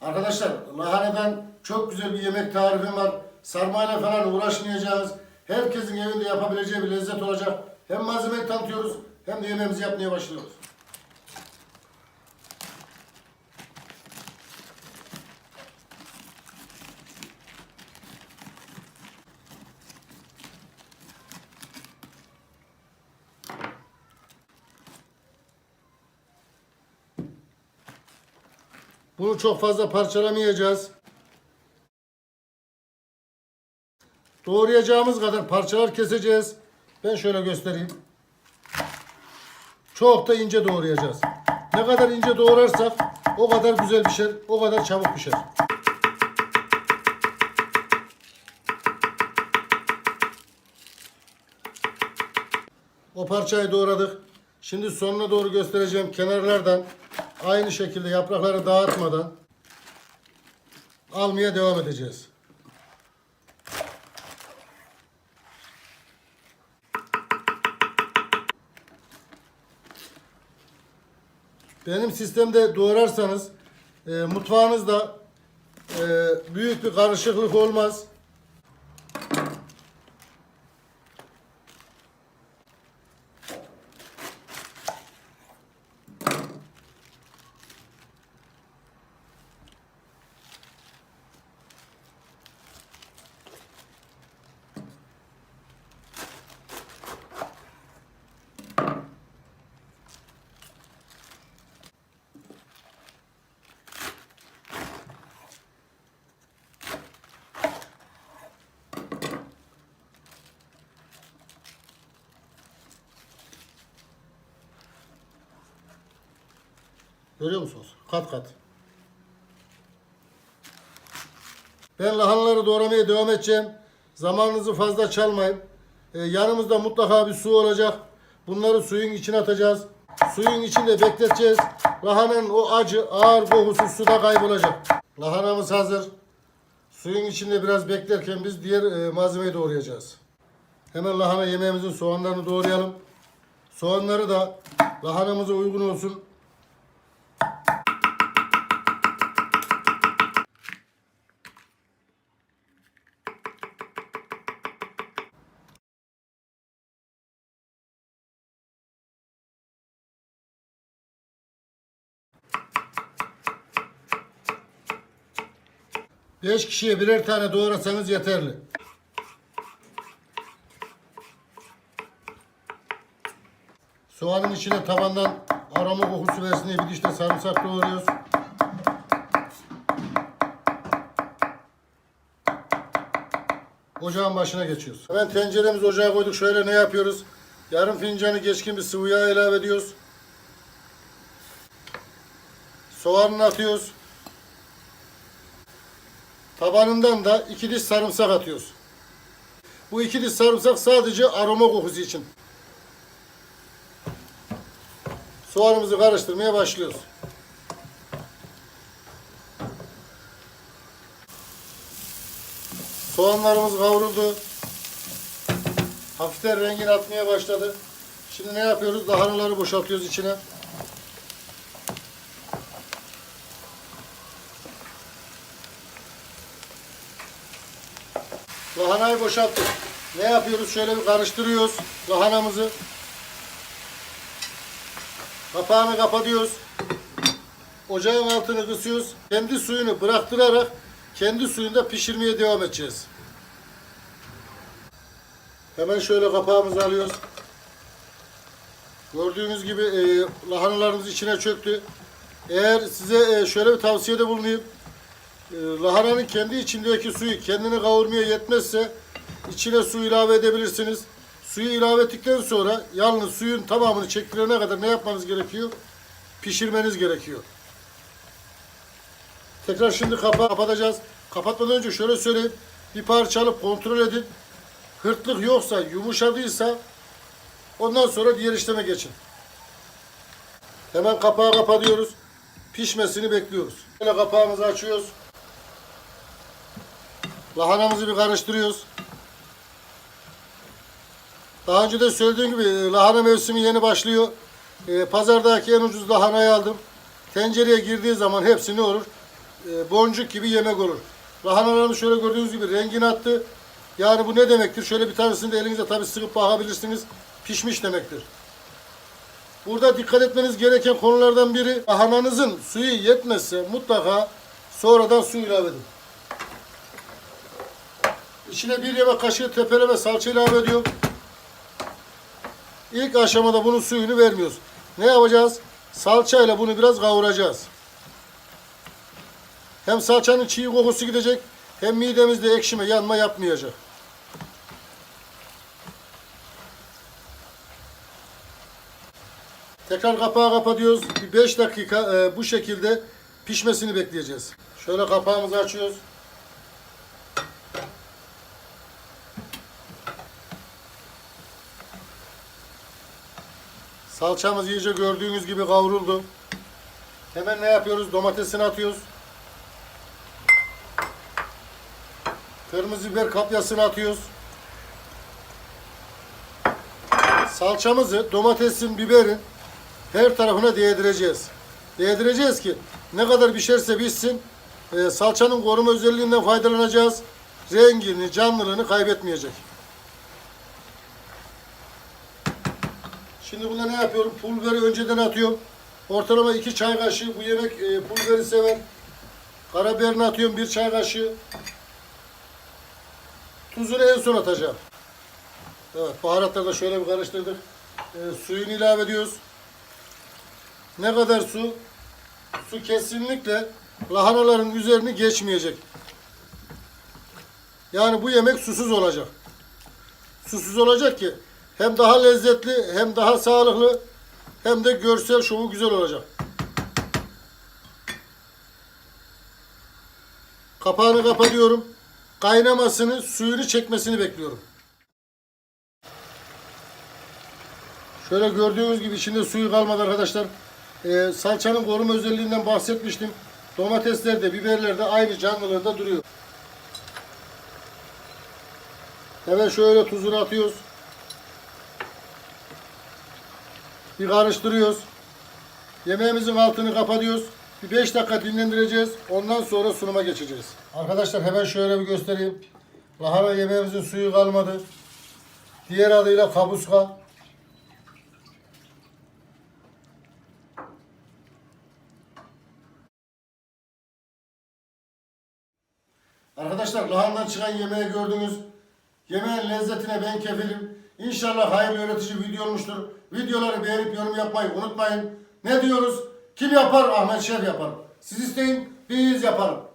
Arkadaşlar lahanadan çok güzel bir yemek tarifim var. Sarmayla falan uğraşmayacağız. Herkesin evinde yapabileceği bir lezzet olacak. Hem malzemeyi tanıtıyoruz hem de yemeğimizi yapmaya başlıyoruz. Bunu çok fazla parçalamayacağız. Doğrayacağımız kadar parçalar keseceğiz. Ben şöyle göstereyim. Çok da ince doğrayacağız. Ne kadar ince doğrarsak o kadar güzel pişer, o kadar çabuk pişer. O parçayı doğradık. Şimdi sonuna doğru göstereceğim kenarlardan aynı şekilde yaprakları dağıtmadan almaya devam edeceğiz. Benim sistemde doğrarsanız e, mutfağınızda e, büyük bir karışıklık olmaz. Görüyor musunuz? Kat kat. Ben lahanaları doğramaya devam edeceğim. Zamanınızı fazla çalmayın. Ee, yanımızda mutlaka bir su olacak. Bunları suyun içine atacağız. Suyun içinde bekleteceğiz. Lahananın o acı, ağır kokusu suda kaybolacak. Lahanamız hazır. Suyun içinde biraz beklerken biz diğer e, malzemeyi doğrayacağız. Hemen lahana yemeğimizin soğanlarını doğrayalım. Soğanları da lahanamıza uygun olsun. Beş kişiye birer tane doğrasanız yeterli. Soğanın içine tabandan aroma kokusu versin diye bir diş de sarımsak doğruyoruz. Ocağın başına geçiyoruz. Hemen tenceremizi ocağa koyduk. Şöyle ne yapıyoruz? Yarım fincanı geçkin bir sıvı yağ ilave ediyoruz. Soğanını atıyoruz. Tabanından da iki diş sarımsak atıyoruz. Bu iki diş sarımsak sadece aroma kokusu için. Soğanımızı karıştırmaya başlıyoruz. Soğanlarımız kavruldu. Hafiften rengini atmaya başladı. Şimdi ne yapıyoruz? Lahanaları boşaltıyoruz içine. Lahanayı boşalttık. Ne yapıyoruz? Şöyle bir karıştırıyoruz lahanamızı. Kapağını kapatıyoruz. Ocağın altını kısıyoruz. Kendi suyunu bıraktırarak kendi suyunda pişirmeye devam edeceğiz. Hemen şöyle kapağımızı alıyoruz. Gördüğünüz gibi e, lahanalarımız içine çöktü. Eğer size e, şöyle bir tavsiyede bulunayım. E, lahananın kendi içindeki suyu kendini kavurmaya yetmezse içine su ilave edebilirsiniz. Suyu ilave ettikten sonra yalnız suyun tamamını çektirene kadar ne yapmanız gerekiyor? Pişirmeniz gerekiyor. Tekrar şimdi kapağı kapatacağız. Kapatmadan önce şöyle söyleyeyim. Bir parça alıp kontrol edin. Hırtlık yoksa, yumuşadıysa ondan sonra diğer işleme geçin. Hemen kapağı kapatıyoruz. Pişmesini bekliyoruz. Böyle kapağımızı açıyoruz. Lahanamızı bir karıştırıyoruz. Daha önce de söylediğim gibi e, lahana mevsimi yeni başlıyor. E, pazardaki en ucuz lahanayı aldım. Tencereye girdiği zaman hepsi ne olur? e, boncuk gibi yemek olur. Lahanalarını şöyle gördüğünüz gibi rengini attı. Yani bu ne demektir? Şöyle bir tanesini de elinize tabii sıkıp bakabilirsiniz. Pişmiş demektir. Burada dikkat etmeniz gereken konulardan biri lahananızın suyu yetmezse mutlaka sonradan su ilave edin. İçine bir yemek kaşığı tepeleme salça ilave ediyorum. İlk aşamada bunun suyunu vermiyoruz. Ne yapacağız? Salçayla bunu biraz kavuracağız. Hem salçanın çiğ kokusu gidecek hem midemizde ekşime yanma yapmayacak. Tekrar kapağı kapatıyoruz. Bir 5 dakika e, bu şekilde pişmesini bekleyeceğiz. Şöyle kapağımızı açıyoruz. Salçamız iyice gördüğünüz gibi kavruldu. Hemen ne yapıyoruz? Domatesini atıyoruz. Kırmızı biber kapyasını atıyoruz. Salçamızı domatesin, biberin her tarafına değdireceğiz. Değdireceğiz ki ne kadar pişerse pişsin e, salçanın koruma özelliğinden faydalanacağız. Rengini, canlılığını kaybetmeyecek. Şimdi bunda ne yapıyorum? Pul önceden atıyorum. Ortalama iki çay kaşığı bu yemek e, pul sever. Karabiberini atıyorum bir çay kaşığı. Tuzunu en son atacağım. Evet baharatları da şöyle bir karıştırdık. E, suyunu ilave ediyoruz. Ne kadar su? Su kesinlikle lahanaların üzerini geçmeyecek. Yani bu yemek susuz olacak. Susuz olacak ki hem daha lezzetli, hem daha sağlıklı, hem de görsel şovu güzel olacak. Kapağını kapatıyorum. Kaynamasını, suyunu çekmesini bekliyorum. Şöyle gördüğünüz gibi içinde suyu kalmadı arkadaşlar. Ee, salçanın koruma özelliğinden bahsetmiştim. Domatesler de, biberler de aynı canlılığında duruyor. Hemen şöyle tuzunu atıyoruz. Bir karıştırıyoruz. Yemeğimizin altını kapatıyoruz. Bir 5 dakika dinlendireceğiz. Ondan sonra sunuma geçeceğiz. Arkadaşlar hemen şöyle bir göstereyim. Lahana yemeğimizin suyu kalmadı. Diğer adıyla kabuska. Arkadaşlar lahandan çıkan yemeği gördünüz. Yemeğin lezzetine ben kefilim. İnşallah hayırlı öğretici video olmuştur. Videoları beğenip yorum yapmayı unutmayın. Ne diyoruz? Kim yapar? Ahmet Şef yapar. Siz isteyin, biz yapalım.